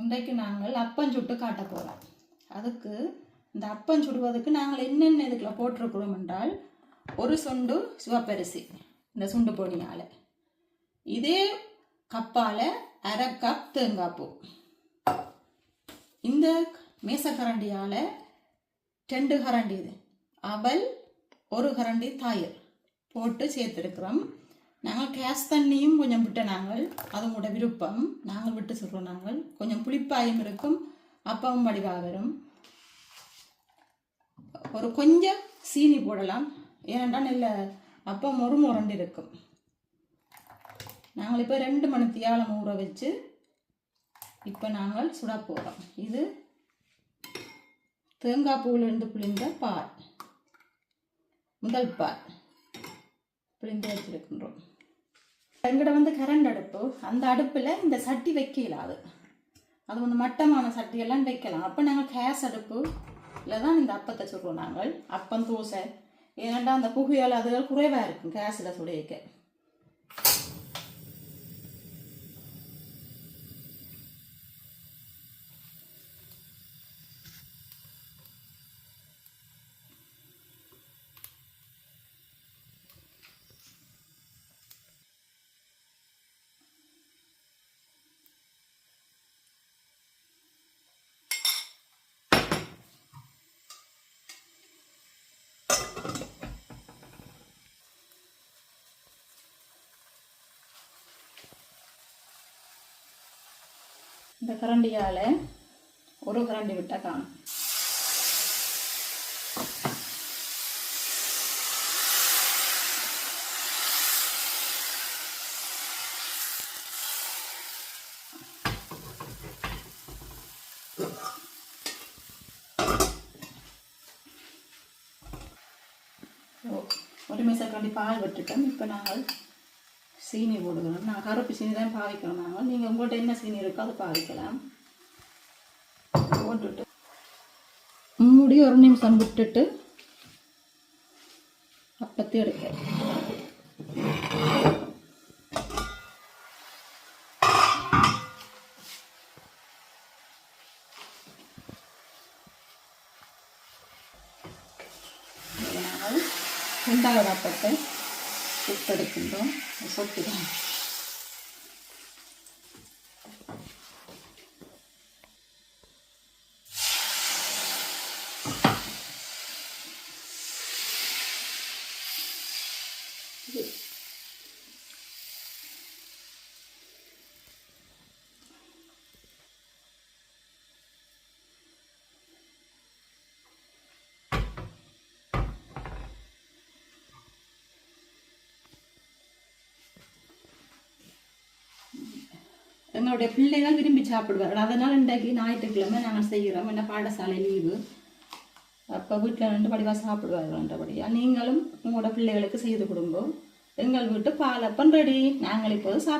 இன்றைக்கு நாங்கள் அப்பம் சுட்டு காட்ட போகிறோம் அதுக்கு இந்த அப்பம் சுடுவதற்கு நாங்கள் என்னென்ன இதுக்குள்ள போட்டிருக்கிறோம் என்றால் ஒரு சுண்டு சிவப்பரிசி இந்த சுண்டு பொடியால். இதே கப்பால் அரை கப் தேங்காய் பூ. இந்த மேசக்கரண்டியால் ரெண்டு கரண்டி இது. அவல் ஒரு கரண்டி தயிர் போட்டு சேர்த்துருக்குறோம். நாங்கள் கேஸ் தண்ணியும் கொஞ்சம் விட்ட நாங்கள். அது உங்களோட விருப்பம். நாங்கள் விட்டு சொல்கிறோம் நாங்கள். கொஞ்சம் புளிப்பாயும் இருக்கும் அப்பவும் வடிவாக வரும். ஒரு கொஞ்சம் சீனி போடலாம். ஏனென்றால் நல்ல அப்பம் ஒரு முரண்டு இருக்கும். நாங்கள் இப்போ ரெண்டு மணி தியாலம் ஊற வச்சு இப்போ நாங்கள் சுட போகிறோம் இது தேங்காய் பூவிலிருந்து புளிந்த பால். முதல் பால். பிழிந்து வச்சிருக்கின்றோம் எங்கிட்ட வந்து கரண்ட் அடுப்பு அந்த அடுப்பில் இந்த சட்டி வைக்கலாது அது வந்து மட்டமான சட்டியெல்லாம் வைக்கலாம். அப்போ நாங்கள் கேஸ் அடுப்பு தான் இந்த அப்பத்தை சுடுறோம் நாங்கள். அப்பம் தோசை ஏன்னாண்டா அந்த புகையால் அதுகள் குறைவாக இருக்கும் கேஸில் சுடையக்க இந்த கரண்டியால் ஒரு கரண்டி விட்டால் காணும். ஓ, ஒரு மேசக்கரண்டி பால் விட்டுட்டோம் இப்போ நாங்கள் சீனி போடுகிறோம் நான் கருப்பு சீனி தான் பாவிக்கிறோம் நாங்கள் நீங்கள் உங்கள்கிட்ட என்ன சீனி இருக்கோ அதை பாவிக்கலாம். போட்டுட்டு மூடி ஒரு நிமிஷம் விட்டுட்டு அப்பத்தி எடுக்க ரெண்டாவது அப்பத்தை சுட்டெடுக்கின்றோம் சொட்டுதான் எங்களுடைய பிள்ளைகள் விரும்பி சாப்பிடுவார்கள். அதனால் இன்றைக்கு ஞாயிற்றுக்கிழமை நாங்கள் செய்கிறோம். என்ன பாடசாலை லீவு அப்போ வீட்டில் ரெண்டு படிவாக சாப்பிடுவார்கள்ன்றபடியாக நீங்களும் உங்களோட பிள்ளைகளுக்கு செய்து கொடுங்கோ. எங்கள் வீட்டு பாலப்பம் ரெடி நாங்கள் இப்போது சாப்பிட்டு